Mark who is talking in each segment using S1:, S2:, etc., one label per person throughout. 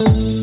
S1: Thank you.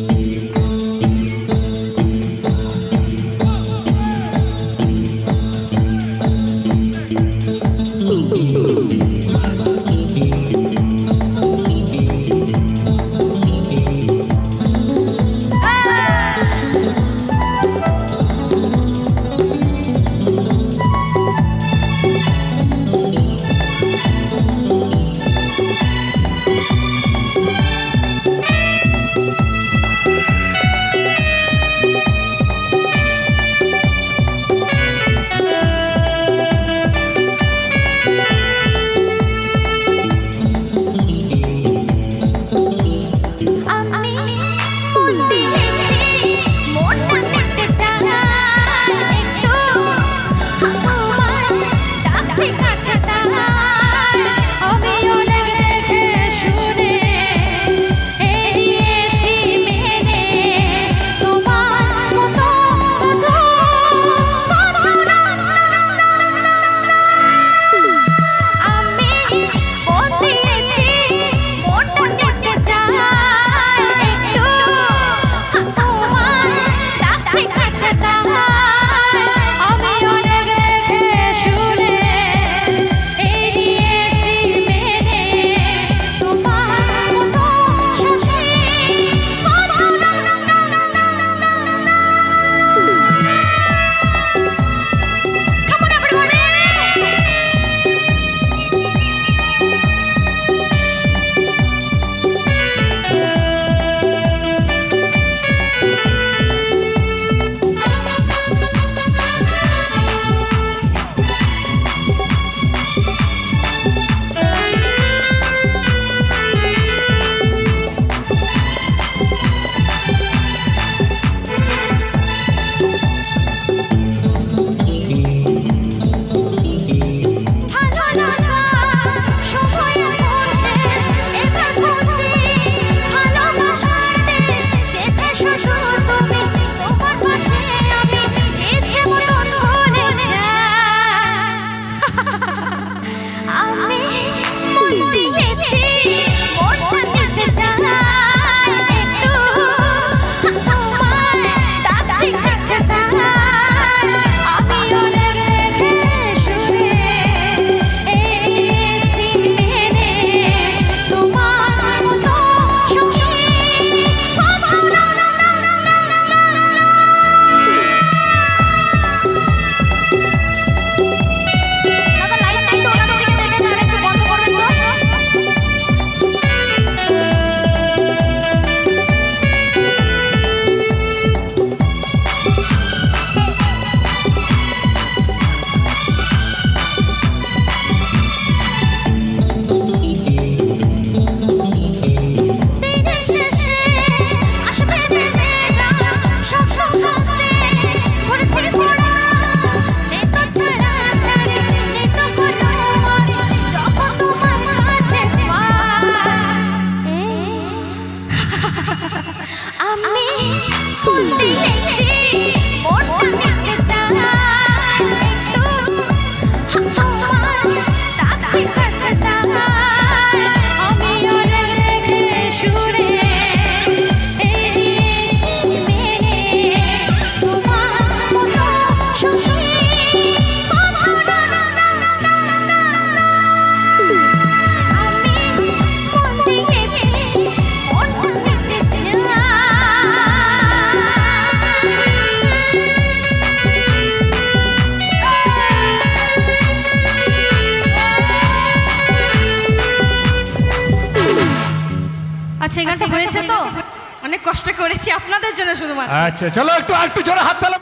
S2: আচ্ছা এই গানটা আচ্ছা, হয়েছে তো? অনেক কষ্ট করেছি আপনাদের জন্য শুধুমাত্র।
S3: আচ্ছা চলো একটু একটু জোরে হাত তালা